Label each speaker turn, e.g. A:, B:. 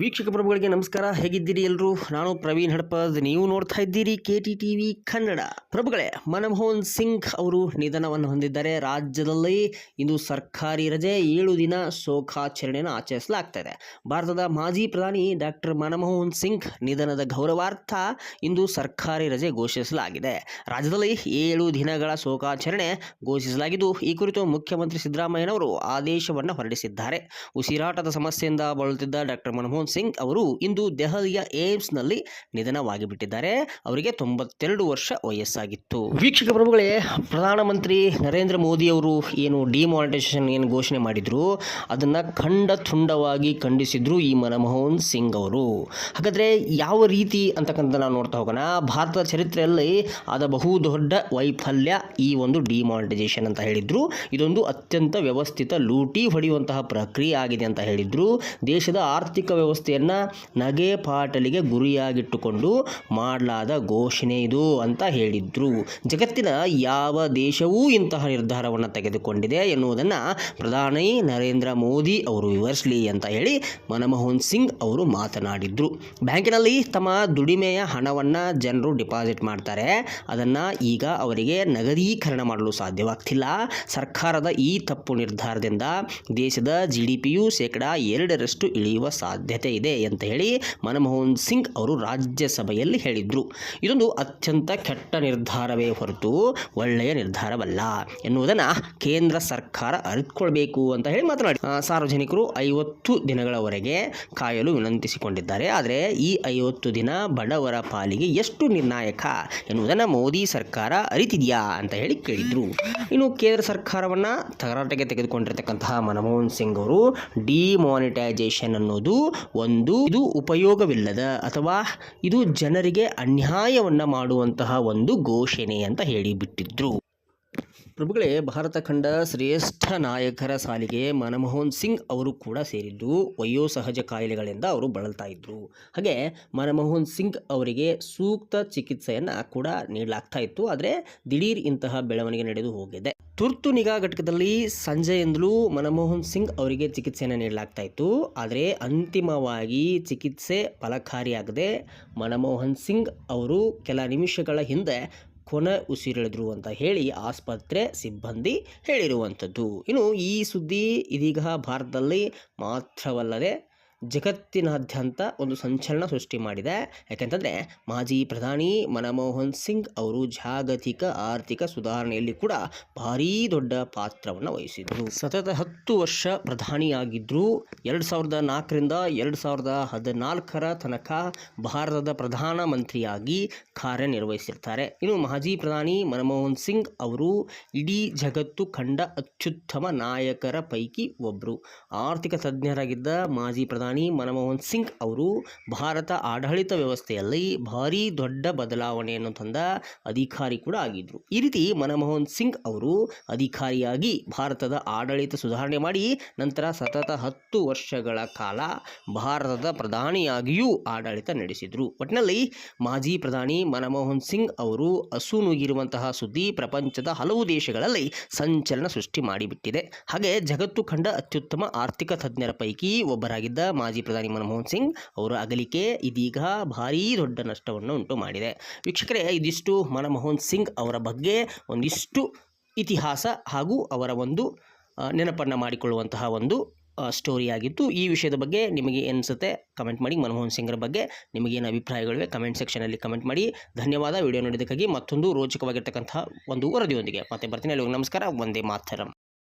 A: ವೀಕ್ಷಕ ಪ್ರಭುಗಳಿಗೆ ನಮಸ್ಕಾರ. ಹೇಗಿದ್ದೀರಿ ಎಲ್ಲರೂ ನಾನು ಪ್ರವೀಣ್ ಹಡಪದ್. ನೀವು ನೋಡ್ತಾ ಇದ್ದೀರಿ K T T V Kannada. ಪ್ರಭುಗಳೇ, Manmohan Singh ಅವರು ನಿಧನವನ್ನು ಹೊಂದಿದ್ದಾರೆ. ರಾಜ್ಯದಲ್ಲಿ ಇಂದು ಸರ್ಕಾರಿ ರಜೆ. ಏಳು ದಿನ ಶೋಕಾಚರಣೆಯನ್ನು ಆಚರಿಸಲಾಗ್ತಾ ಭಾರತದ ಮಾಜಿ ಪ್ರಧಾನಿ ಡಾಕ್ಟರ್ ಮನಮೋಹನ್ ಸಿಂಗ್ ನಿಧನದ ಗೌರವಾರ್ಥ ಇಂದು ಸರ್ಕಾರಿ ರಜೆ ಘೋಷಿಸಲಾಗಿದೆ. ರಾಜ್ಯದಲ್ಲಿ ಏಳು ದಿನಗಳ ಶೋಕಾಚರಣೆ ಘೋಷಿಸಲಾಗಿದ್ದು, ಈ ಕುರಿತು ಮುಖ್ಯಮಂತ್ರಿ ಸಿದ್ದರಾಮಯ್ಯನವರು ಆದೇಶವನ್ನು ಹೊರಡಿಸಿದ್ದಾರೆ. ಉಸಿರಾಟದ ಸಮಸ್ಯೆಯಿಂದ ಬಳಲುತ್ತಿದ್ದ ಡಾಕ್ಟರ್ ಮನಮೋಹನ್ ಸಿಂಗ್ ಅವರು ಇಂದು ದೆಹಲಿಯ ಏಮ್ಸ್ನಲ್ಲಿ ನಿಧನವಾಗಿ ಬಿಟ್ಟಿದ್ದಾರೆ ಅವರಿಗೆ ತೊಂಬತ್ತೆರಡು ವರ್ಷ ವಯಸ್ಸಾಗಿತ್ತು. ವೀಕ್ಷಕ ಪ್ರಭುಗಳೇ, ಪ್ರಧಾನಮಂತ್ರಿ ನರೇಂದ್ರ ಮೋದಿ ಅವರು ಏನು ಡಿಮಾನಿಟೈಸೇಷನ್ ಏನು ಘೋಷಣೆ ಮಾಡಿದ್ರು? ಅದನ್ನು ಖಂಡ ತುಂಡವಾಗಿ ಖಂಡಿಸಿದ್ರು ಈ ಮನಮೋಹನ್ ಸಿಂಗ್ ಅವರು. ಹಾಗಾದರೆ ಯಾವ ರೀತಿ ಅಂತಕ್ಕಂಥ ನಾವು ನೋಡ್ತಾ ಹೋಗೋಣ. ಭಾರತದ ಚರಿತ್ರೆಯಲ್ಲಿ ಆದ ಬಹು ದೊಡ್ಡ ವೈಫಲ್ಯ ಈ ಒಂದು ಡಿಮಾನಿಟೈಸೇಷನ್ ಅಂತ ಹೇಳಿದ್ರು. ಇದೊಂದು ಅತ್ಯಂತ ವ್ಯವಸ್ಥಿತ ಲೂಟಿ ಹೊಡೆಯುವಂತಹ ಪ್ರಕ್ರಿಯೆ ಆಗಿದೆ ಅಂತ ಹೇಳಿದ್ರು. ದೇಶದ ಆರ್ಥಿಕ ವ್ಯವಸ್ಥೆಯನ್ನು ನಗೆ ಪಾಟಲಿಗೆ ಗುರಿಯಾಗಿಟ್ಟುಕೊಂಡು ಮಾಡಲಾದ ಘೋಷಣೆ ಇದು ಅಂತ ಹೇಳಿದ್ರು. ಜಗತ್ತಿನ ಯಾವ ದೇಶವೂ ಇಂತಹ ನಿರ್ಧಾರವನ್ನು ತೆಗೆದುಕೊಂಡಿದೆ ಎನ್ನುವುದನ್ನು ಪ್ರಧಾನಿ ನರೇಂದ್ರ ಮೋದಿ ಅವರು ವಿವರಿಸಲಿ ಅಂತ ಹೇಳಿ ಮನಮೋಹನ್ ಸಿಂಗ್ ಅವರು ಮಾತನಾಡಿದ್ರು. ಬ್ಯಾಂಕಿನಲ್ಲಿ ತಮ್ಮ ದುಡಿಮೆಯ ಹಣವನ್ನು ಜನರು ಡಿಪಾಸಿಟ್ ಮಾಡ್ತಾರೆ. ಅದನ್ನು ಈಗ ಅವರಿಗೆ ನಗದೀಕರಣ ಮಾಡಲು ಸಾಧ್ಯವಾಗ್ತಿಲ್ಲ. ಸರ್ಕಾರದ ಈ ತಪ್ಪು ನಿರ್ಧಾರದಿಂದ ದೇಶದ ಜಿ ಡಿ ಪಿಯು ಶೇಕಡ ಎರಡರಷ್ಟು ಇಳಿಯುವ ಸಾಧ್ಯತೆ ಇದೆ ಅಂತ ಹೇಳಿ ಮನಮೋಹನ್ ಸಿಂಗ್ ಅವರು ರಾಜ್ಯಸಭೆಯಲ್ಲಿ ಹೇಳಿದರು. ಇದೊಂದು ಅತ್ಯಂತ ಕೆಟ್ಟ ನಿರ್ಧಾರವೇ ಹೊರತು ಒಳ್ಳೆಯ ನಿರ್ಧಾರವಲ್ಲ ಎನ್ನುವುದನ್ನು ಕೇಂದ್ರ ಸರ್ಕಾರ ಅರಿತುಕೊಳ್ಬೇಕು ಅಂತ ಹೇಳಿ ಮಾತನಾಡಿ. ಸಾರ್ವಜನಿಕರು ಐವತ್ತು ದಿನಗಳವರೆಗೆ ಕಾಯಲು ವಿನಂತಿಸಿಕೊಂಡಿದ್ದಾರೆ. ಆದರೆ ಈ ಐವತ್ತು ದಿನ ಬಡವರ ಪಾಲಿಗೆ ಎಷ್ಟು ನಿರ್ಣಾಯಕ ಎನ್ನುವುದನ್ನು ಮೋದಿ ಸರ್ಕಾರ ಅರಿತಿದೆಯಾ ಅಂತ ಹೇಳಿ ಕೇಳಿದರು. ಇನ್ನು ಕೇಂದ್ರ ಸರ್ಕಾರವನ್ನು ತಗರಾಟಕ್ಕೆ ತೆಗೆದುಕೊಂಡಿರ್ತಕ್ಕಂತಹ ಮನಮೋಹನ್ ಸಿಂಗ್ ಅವರು ಡಿಮಾನಿಟೈಸೇಷನ್ ಅನ್ನೋದು ಒಂದು ಇದು ಉಪಯೋಗವಿಲ್ಲದ ಅಥವಾ ಇದು ಜನರಿಗೆ ಅನ್ಯಾಯವನ್ನು ಮಾಡುವಂತಹ ಒಂದು ಘೋಷಣೆ ಅಂತ ಹೇಳಿಬಿಟ್ಟಿದ್ರು. ಪ್ರಭುಗಳೇ, ಭಾರತ ಖಂಡ ಶ್ರೇಷ್ಠ ನಾಯಕರ ಸಾಲಿಗೆ ಮನಮೋಹನ್ ಸಿಂಗ್ ಅವರು ಕೂಡ ಸೇರಿದ್ದು ವಯೋಸಹಜ ಕಾಯಿಲೆಗಳಿಂದ ಅವರು ಬಳಲ್ತಾ ಇದ್ದರು ಹಾಗೆ ಮನಮೋಹನ್ ಸಿಂಗ್ ಅವರಿಗೆ ಸೂಕ್ತ ಚಿಕಿತ್ಸೆಯನ್ನು ಕೂಡ ನೀಡಲಾಗ್ತಾ ಇತ್ತು. ಆದರೆ ದಿಢೀರ್ ಇಂತಹ ಬೆಳವಣಿಗೆ ನಡೆದು ಹೋಗಿದೆ. ತುರ್ತು ನಿಗಾ ಘಟಕದಲ್ಲಿ ಸಂಜೆಯಿಂದಲೂ ಮನಮೋಹನ್ ಸಿಂಗ್ ಅವರಿಗೆ ಚಿಕಿತ್ಸೆಯನ್ನು ನೀಡಲಾಗ್ತಾ ಇತ್ತು. ಆದರೆ ಅಂತಿಮವಾಗಿ ಚಿಕಿತ್ಸೆ ಫಲಕಾರಿಯಾಗದೆ ಮನಮೋಹನ್ ಸಿಂಗ್ ಅವರು ಕೆಲ ನಿಮಿಷಗಳ ಹಿಂದೆ ಕೊನೆ ಉಸಿರೆಳೆದ್ರು ಅಂತ ಹೇಳಿ ಆಸ್ಪತ್ರೆ ಸಿಬ್ಬಂದಿ ಹೇಳಿರುವಂಥದ್ದು. ಇನ್ನು ಈ ಸುದ್ದಿ ಇದೀಗ ಭಾರತದಲ್ಲಿ ಮಾತ್ರವಲ್ಲದೆ ಜಗತ್ತಿನಾದ್ಯಂತ ಒಂದು ಸಂಚಲನ ಸೃಷ್ಟಿ ಮಾಡಿದೆ. ಯಾಕೆಂತಂದರೆ ಮಾಜಿ ಪ್ರಧಾನಿ ಮನಮೋಹನ್ ಸಿಂಗ್ ಅವರು ಜಾಗತಿಕ ಆರ್ಥಿಕ ಸುಧಾರಣೆಯಲ್ಲಿ ಕೂಡ ಭಾರೀ ದೊಡ್ಡ ಪಾತ್ರವನ್ನು ವಹಿಸಿದರು ಸತತ ಹತ್ತು ವರ್ಷ ಪ್ರಧಾನಿಯಾಗಿದ್ದರು ಎರಡು ಸಾವಿರದ ನಾಲ್ಕರಿಂದ ಎರಡು ಸಾವಿರದ ಹದಿನಾಲ್ಕರ ತನಕ ಭಾರತದ ಪ್ರಧಾನಮಂತ್ರಿಯಾಗಿ ಕಾರ್ಯನಿರ್ವಹಿಸಿರ್ತಾರೆ. ಇನ್ನು ಮಾಜಿ ಪ್ರಧಾನಿ ಮನಮೋಹನ್ ಸಿಂಗ್ ಅವರು ಇಡೀ ಜಗತ್ತು ಕಂಡ ಅತ್ಯುತ್ತಮ ನಾಯಕರ ಪೈಕಿ ಒಬ್ಬರು ಆರ್ಥಿಕ ತಜ್ಞರಾಗಿದ್ದ ಮಾಜಿ ಪ್ರಧಾನಿ ಮನಮೋಹನ್ ಸಿಂಗ್ ಅವರು ಭಾರತ ಆಡಳಿತ ವ್ಯವಸ್ಥೆಯಲ್ಲಿ ಭಾರೀ ದೊಡ್ಡ ಬದಲಾವಣೆಯನ್ನು ತಂದ ಅಧಿಕಾರಿ ಕೂಡ ಆಗಿದ್ದರು ಈ ರೀತಿ ಮನಮೋಹನ್ ಸಿಂಗ್ ಅವರು ಅಧಿಕಾರಿಯಾಗಿ ಭಾರತದ ಆಡಳಿತ ಸುಧಾರಣೆ ಮಾಡಿ ನಂತರ ಸತತ ಹತ್ತು ವರ್ಷಗಳ ಕಾಲ ಭಾರತದ ಪ್ರಧಾನಿಯಾಗಿಯೂ ಆಡಳಿತ ನಡೆಸಿದರು. ಒಟ್ಟಿನಲ್ಲಿ ಮಾಜಿ ಪ್ರಧಾನಿ ಮನಮೋಹನ್ ಸಿಂಗ್ ಅವರು ಅಸುನುಗಿರುವಂತಹ ಸುದ್ದಿ ಪ್ರಪಂಚದ ಹಲವು ದೇಶಗಳಲ್ಲಿ ಸಂಚಲನ ಸೃಷ್ಟಿ ಮಾಡಿಬಿಟ್ಟಿದೆ. ಹಾಗೆ ಜಗತ್ತು ಕಂಡ ಅತ್ಯುತ್ತಮ ಆರ್ಥಿಕ ತಜ್ಞರ ಪೈಕಿ ಒಬ್ಬರಾಗಿದ್ದ ಮಾಜಿ ಪ್ರಧಾನಿ ಮನಮೋಹನ್ ಸಿಂಗ್ ಅವರ ಅಗಲಿಕೆ ಇದೀಗ ಭಾರೀ ದೊಡ್ಡ ನಷ್ಟವನ್ನು ಉಂಟು ಮಾಡಿದೆ. ವೀಕ್ಷಕರೇ, ಇದಿಷ್ಟು ಮನಮೋಹನ್ ಸಿಂಗ್ ಅವರ ಬಗ್ಗೆ ಒಂದಿಷ್ಟು ಇತಿಹಾಸ ಹಾಗೂ ಅವರ ಒಂದು ನೆನಪನ್ನು ಮಾಡಿಕೊಳ್ಳುವಂತಹ ಒಂದು ಸ್ಟೋರಿ ಆಗಿತ್ತು. ಈ ವಿಷಯದ ಬಗ್ಗೆ ನಿಮಗೆ ಏನಿಸುತ್ತೆ ಕಮೆಂಟ್ ಮಾಡಿ. ಮನಮೋಹನ್ ಸಿಂಗ್ರ ಬಗ್ಗೆ ನಿಮಗೇನು ಅಭಿಪ್ರಾಯಗಳಿವೆ ಕಮೆಂಟ್ ಸೆಕ್ಷನಲ್ಲಿ ಕಮೆಂಟ್ ಮಾಡಿ. ಧನ್ಯವಾದ. ವಿಡಿಯೋ ನೋಡಿದ್ದಕ್ಕಾಗಿ ಮತ್ತೊಂದು ರೋಚಕವಾಗಿರ್ತಕ್ಕಂತಹ ಒಂದು ವರದಿಯೊಂದಿಗೆ ಮತ್ತೆ ಬರ್ತೀನಿ. ಅಲ್ಲಿ ನಮಸ್ಕಾರ. ಒಂದೇ ಮಾತರಂ.